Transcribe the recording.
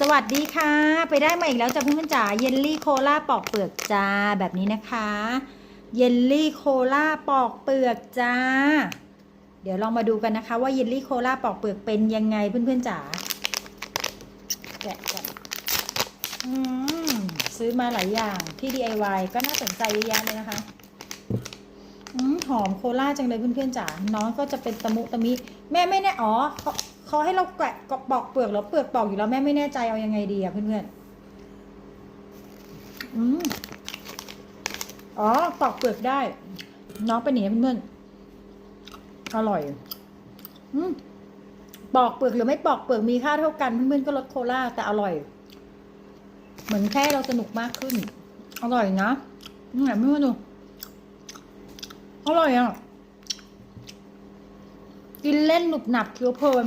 สวัสดีค่ะ ไปได้มาอีกแล้วจ้ะเพื่อนๆจ๋าเยลลี่โคลาปอกเปลือกจ้าแบบนี้นะคะ เยลลี่โคลาปอกเปลือกจ้า เดี๋ยวลองมาดูกันนะคะ ว่าเยลลี่โคลาปอกเปลือกเป็นยังไงเพื่อนๆจ๋าแกะก่อนอืมซื้อมาหลายอย่างที่ DIY ก็น่าสนใจเยอะแยะเลยนะคะอืมหอมโคลาจังเลยเพื่อนๆจ๋าน้องก็จะเป็นตะมุตะมิ แม่ไม่แน่อ๋อ เขาให้เราแกะปอกเปลือกแล้วเปลือกปอกอยู่แล้วแม่ไม่แน่ใจเอายังไงดีอะเพื่อนๆอืมอ๋อปอกเปลือกได้ น้องเป็นอย่างนี้เพื่อนๆอร่อย อืมปอกเปลือกหรือไม่ปอกเปลือกมีค่าเท่ากัน เพื่อนๆก็ลดโคลาแต่อร่อย เหมือนแค่เราสนุกมากขึ้น อร่อยนะอืมไหนไม่รู้ดูอร่อยอะกินเล่นหนุบหนับเคี้ยวเพลิน